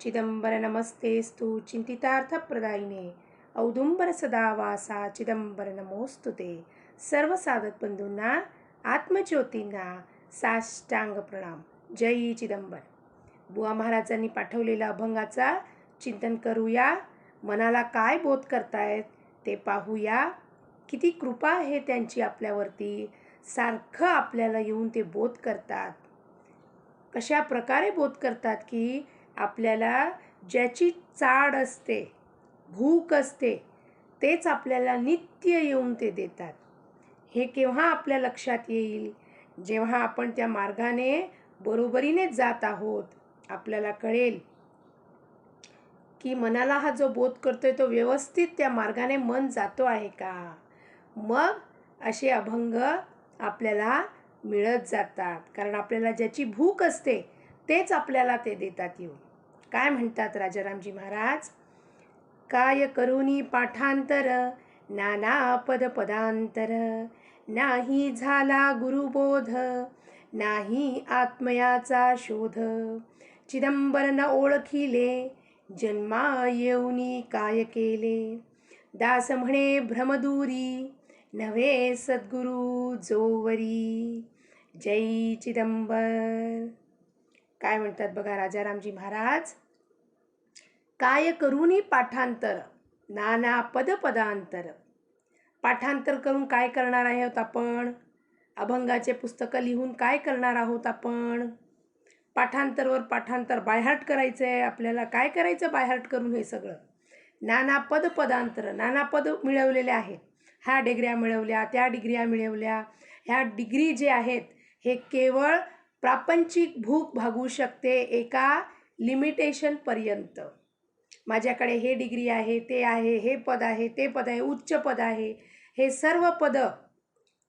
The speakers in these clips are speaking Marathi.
चिदंबर नमस्तेस्तु चिंतितार्थप्रदायिने औदुंबर सदा वासा चिदंबर नमोस्तु ते। सर्व साधक बंधूंना आत्मज्योतींना साष्टांग प्रणाम। जय चिदंबर। बुवा महाराजांनी पाठवलेला अभंगाचा चिंतन करूया मनाला काय बोध करतायत ते पाहूया। किती कृपा आहे त्यांची आपल्यावरती सारखं आपल्याला येऊन ते बोध करतात। कशा प्रकारे बोध करतात की आपल्याला ज्याची चाड असते भूक असते तेच आपल्याला नित्य येऊन ते देतात. हे केव्हा आपल्या लक्षात येईल? जेव्हा आपण त्या मार्गाने बरोबरीने जात आहोत आपल्याला कळेल की मनाला हा जो बोध करतोय तो व्यवस्थित त्या मार्गाने मन जातो आहे का? मग असे अभंग आपल्याला मिळत जातात. कारण आपल्याला ज्याची भूक असते तेच आपल्याला ते देतात येऊन. काय म्हणतात राजारामजी महाराज? काय करुनी पाठांतर? नाना पद पदांतर. नाही झाला गुरुबोध. नाही आत्मयाचा शोध. चिदंबर न ओळखिले. जन्मा येऊनी काय केले? दास म्हणे भ्रमदुरी. नव्हे सद्गुरु जोवरी. जय चिदंबर. काय म्हणतात बघा राजारामजी महाराज? काय करूनी पाठांतर? नाना पदपदांतर पाठांतर करून काय करणार आहोत आपण? अभंगाचे पुस्तकं लिहून काय करणार आहोत आपण? पाठांतरवर पाठांतर बायहार्ट करायचं आहे आपल्याला काय करायचं बायहार्ट करून हे सगळं? नाना पद पदांतर नाना पद मिळवलेले आहेत. ह्या डिग्र्या मिळवल्या त्या डिग्र्या मिळवल्या. ह्या डिग्री जे आहेत हे केवळ प्रापंचिक भूक भागू शकते एका लिमिटेशनपर्यंत माझ्याकडे हे डिग्री आहे ते आहे हे पद आहे ते पद आहे उच्च पद आहे. हे सर्व पदं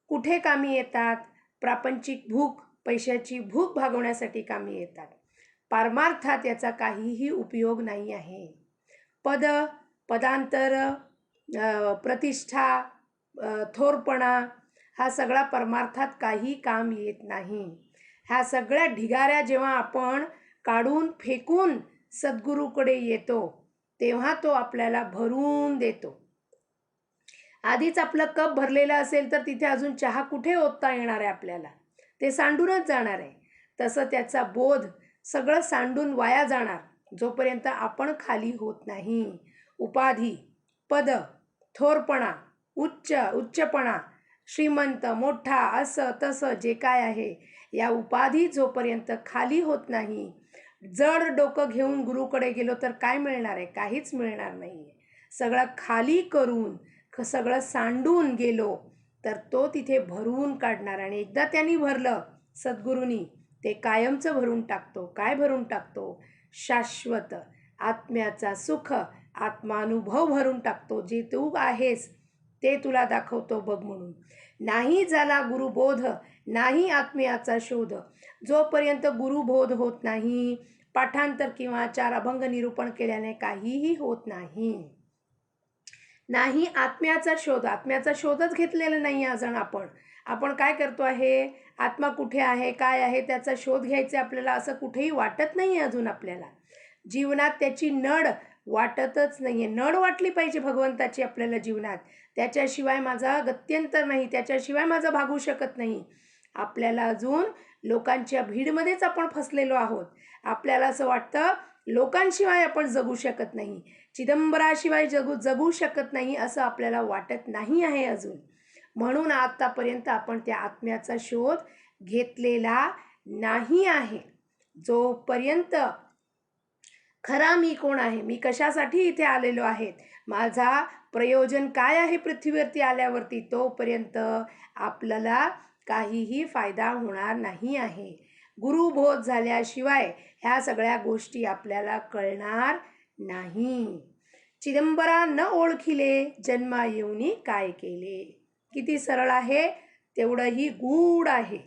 कुठे कामी येतात? प्रापंचिक भूक पैशाची भूक भागवण्यासाठी कामी येतात. पारमार्थात याचा काहीही उपयोग नाही आहे. पद पदांतर प्रतिष्ठा थोरपणा हा सगळा परमार्थात काही काम येत नाही. ह्या सगळ्या ढिगाऱ्या जेव्हा आपण काढून फेकून सद्गुरूकडे येतो तेव्हा तो आपल्याला भरून देतो. आधीच आपलं कप भरलेलं असेल तर तिथे अजून चहा कुठे ओतता येणार आहे आपल्याला? ते सांडूनच जाणार आहे. तसं त्याचा बोध सगळं सांडून वाया जाणार जोपर्यंत आपण खाली होत नाही. उपाधी पद थोरपणा उच्च उच्चपणा श्रीमंत मोठा असं तसं जे काय आहे या उपाधी जोपर्यंत खाली होत नाही जड डोकं घेऊन गुरुकडे गेलो तर काय मिळणार आहे? काहीच मिळणार नाही आहे सगळं खाली करून ख सगळं सांडून गेलो तर तो तिथे भरून काढणार आणि एकदा त्यांनी भरलं सद्गुरूंनी ते कायमचं भरून टाकतो. काय भरून टाकतो? शाश्वत आत्म्याचा सुख आत्मानुभव भरून टाकतो. जे तू आहेस ते तुला दाखवतो बघ म्हणून. नाही झाला गुरुबोध नाही आत्म्याचा शोध. जोपर्यंत गुरुबोध होत नाही पाठांतर किंवा चार अभंग निरूपण केल्याने काहीही होत नाही. नाही आत्म्याचा शोध. आत्म्याचा शोधच घेतलेला नाही अजून आपण. आपण काय करतो आहे? आत्मा कुठे आहे? काय आहे? त्याचा शोध घ्यायचा आपल्याला असं कुठेही वाटत नाही अजून आपल्याला. जीवनात त्याची नड वाटतच नाही आहे नड वाटली पाहिजे भगवंताची आपल्याला जीवनात. त्याच्याशिवाय माझा गत्यंतर नाही. त्याच्याशिवाय माझं भागू शकत नाही. आपल्याला अजून लोकांच्या भीडमध्येच आपण फसलेलो आहोत. आपल्याला असं वाटतं लोकांशिवाय आपण जगू शकत नाही. चिदंबराशिवाय जगू जगू शकत नाही असं आपल्याला वाटत नाही आहे अजून. म्हणून आत्तापर्यंत आपण त्या आत्म्याचा शोध घेतलेला नाही आहे. जोपर्यंत खरा मी कोण आहे? मी कशासाठी इथे आलेलो आहेत? माझा प्रयोजन काय आहे पृथ्वीवरती आल्यावरती? तोपर्यंत आपल्याला काहीही फायदा होणार नाही आहे. गुरुबोध झाल्याशिवाय ह्या सगळ्या गोष्टी आपल्याला कळणार नाही. चिदंबरा न ओळखिले जन्मा येऊनी काय केले? किती सरळ आहे? तेवढंही गूढ आहे.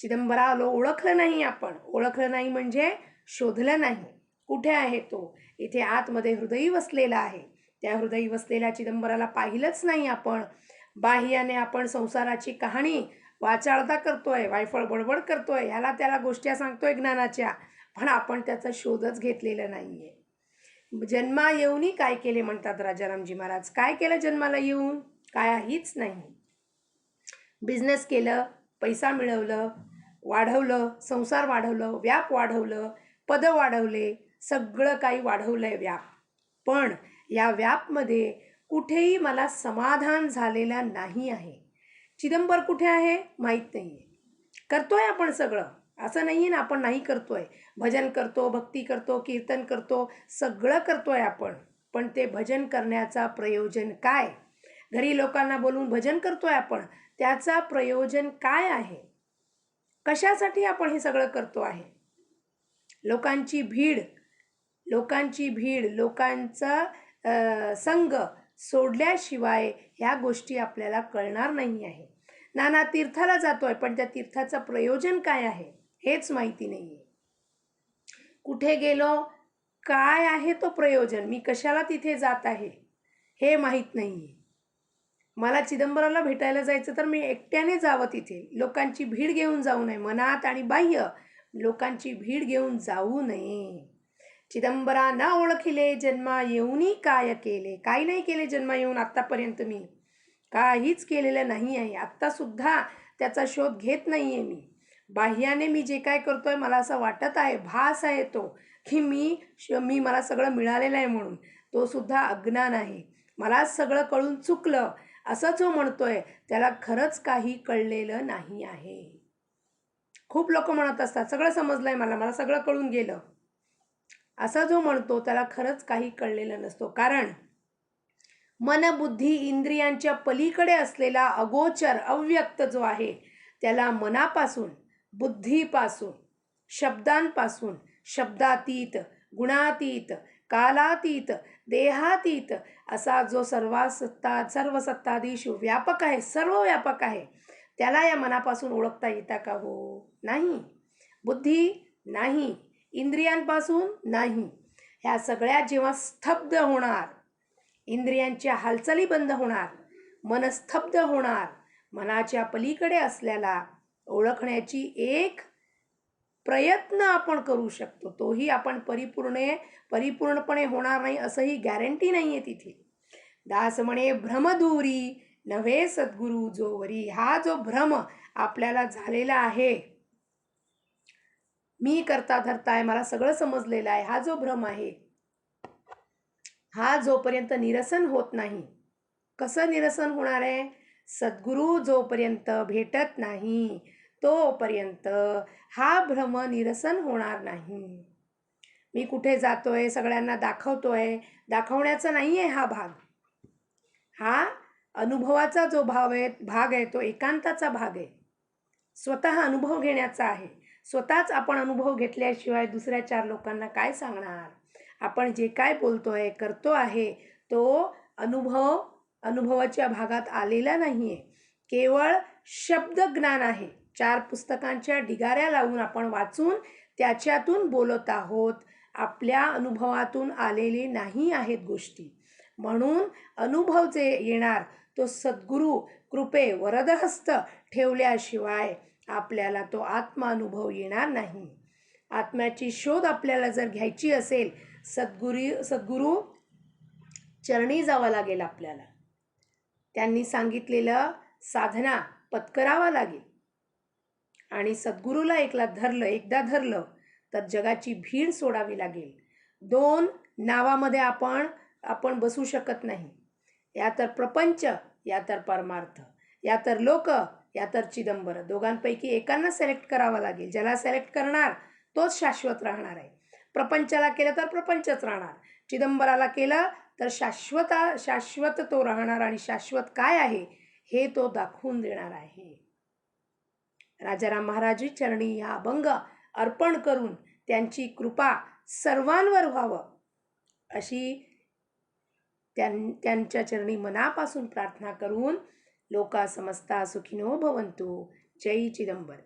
चिदंबराला ओळखलं नाही आपण. ओळखलं नाही म्हणजे शोधलं नाही. कुठे आहे तो? इथे आतमध्ये हृदयी वसलेला आहे. त्या हृदयी वसलेल्या चिदंबराला पाहिलंच नाही आपण. बाह्याने आपण संसाराची कहाणी वाचाळता करतोय वायफळ बडबड करतोय ह्याला त्याला गोष्टी सांगतोय ज्ञानाच्या. पण आपण त्याचा शोधच घेतलेला नाही आहे जन्मा येऊनही काय केले म्हणतात राजारामजी महाराज? काय केलं जन्माला येऊन? काहीच नाही. बिझनेस केलं पैसा मिळवलं वाढवलं संसार वाढवलं व्याप वाढवलं पदं वाढवले सगळं काही वाढवलं आहे व्याप. पण या व्यापमध्ये कुठेही मला समाधान झालेलं नाही आहे. चिदंबर कुठे आहे? माहीत नाही आहे करतो आहे आपण सगळं. असं नाही आहे ना आपण नाही करतो आहे भजन करतो भक्ती करतो कीर्तन करतो सगळं करतो आहे आपण. पण ते भजन करण्याचा प्रयोजन काय? घरी लोकांना बोलून भजन करतो आहे आपण. त्याचा प्रयोजन काय आहे? कशासाठी आपण हे सगळं करतो आहे? लोकांची भीड लोकांची भीड लोकांचा संग सोडल्याशिवाय ह्या गोष्टी आपल्याला कळणार नाही आहे. नाना तीर्थाला जातो आहे पण त्या तीर्थाचं प्रयोजन काय आहे? हेच माहिती नाही आहे कुठे गेलो? काय आहे तो प्रयोजन? मी कशाला तिथे जात आहे? हे माहीत नाही आहे मला चिदंबराला भेटायला जायचं तर मी एकट्याने जावं तिथे. लोकांची भीड घेऊन जाऊ नये. मनात आणि बाह्य लोकांची भीड घेऊन जाऊ नये. चिदंबरा न ओळखिले जन्मा येऊनही काय केले? काही नाही केले जन्मा येऊन आत्तापर्यंत मी. काहीच केलेलं नाही आहे. आत्तासुद्धा त्याचा शोध घेत नाही आहे मी. बाह्याने मी जे काय करतो आहे मला असं वाटत आहे भास आहे तो की मी श मी मला सगळं मिळालेलं आहे म्हणून. तो सुद्धा अज्ञान आहे. मला सगळं कळून चुकलं. असं जो म्हणतोय त्याला खरंच काही कळलेलं नाही आहे. खूप लोक म्हणत असतात सगळं समजलं आहे मला मला सगळं कळून गेलं. असा जो म्हणतो त्याला खरंच काही कळलेलं नसतो. कारण मनबुद्धी इंद्रियांच्या पलीकडे असलेला अगोचर अव्यक्त जो आहे त्याला मनापासून बुद्धीपासून शब्दांपासून शब्दातीत गुणातीत कालातीत देहातीत असा जो सर्वासत्ता सर्वसत्ताधीश व्यापक आहे सर्व व्यापक आहे त्याला या मनापासून ओळखता येता का हो? नाही. बुद्धी नाही. इंद्रियांपासून नाही. ह्या सगळ्या जेव्हा स्तब्ध होणार इंद्रियांच्या हालचाली बंद होणार मन स्तब्ध होणार मनाच्या पलीकडे असल्याला ओळखण्याची एक प्रयत्न आपण करू शकतो. तोही आपण परिपूर्ण परिपूर्णपणे होणार नाही असंही गॅरंटी नाही आहे तिथे. दास म्हणे भ्रमदुरी नव्हे सद्गुरू जोवरी हा जो भ्रम आपल्याला झालेला आहे मी करता धरता आहे मला सगळं समजलेलं आहे. हा जो भ्रम आहे हा जोपर्यंत निरसन होत नाही कसं निरसन होणार आहे? सद्गुरू जोपर्यंत भेटत नाही तोपर्यंत हा भ्रम निरसन होणार नाही. मी कुठे जातोय सगळ्यांना दाखवतोय दाखवण्याचा नाही आहे हा भाग. हा अनुभवाचा जो भाव आहे भाग आहे तो एकांताचा भाग आहे. स्वतः अनुभव घेण्याचा आहे. स्वतःच आपण अनुभव घेतल्याशिवाय दुसऱ्या चार लोकांना काय सांगणार? आपण जे काय बोलतो आहे करतो आहे तो अनुभव अनुभवाच्या भागात आलेला नाही आहे केवळ शब्द ज्ञान आहे. चार पुस्तकांच्या ढिगाऱ्या लावून आपण वाचून त्याच्यातून बोलत आहोत. आपल्या अनुभवातून आलेले नाही आहेत गोष्टी. म्हणून अनुभव जे येणार तो सद्गुरू कृपे वरदहस्त ठेवल्याशिवाय आपल्याला तो आत्मानुभव येणार नाही. आत्म्याची शोध आपल्याला जर घ्यायची असेल सद्गुरी सद्गुरू चरणी जावं लागेल आपल्याला. त्यांनी सांगितलेलं साधना पत्करावा लागेल. आणि सद्गुरूला एकला धरलं एकदा धरलं तर जगाची भीड सोडावी लागेल. दोन नावामध्ये आपण आपण बसू शकत नाही. या तर प्रपंच या तर परमार्थ या तर लोक या तर चिदंबर दोघांपैकी एकांना सिलेक्ट करावं लागेल. ज्याला सिलेक्ट करणार तोच शाश्वत राहणार आहे. प्रपंचाला केलं तर प्रपंचच राहणार. चिदंबराला केलं तर शाश्वता शाश्वत तो राहणार आणि शाश्वत काय आहे हे तो दाखवून देणार आहे. राजाराम महाराजी चरणी हा अभंग अर्पण करून त्यांची कृपा सर्वांवर व्हावं अशी त्यां त्यांच्या चरणी मनापासून प्रार्थना करून लोका समस्ता सुखिनो भवंतु जय चिदंबर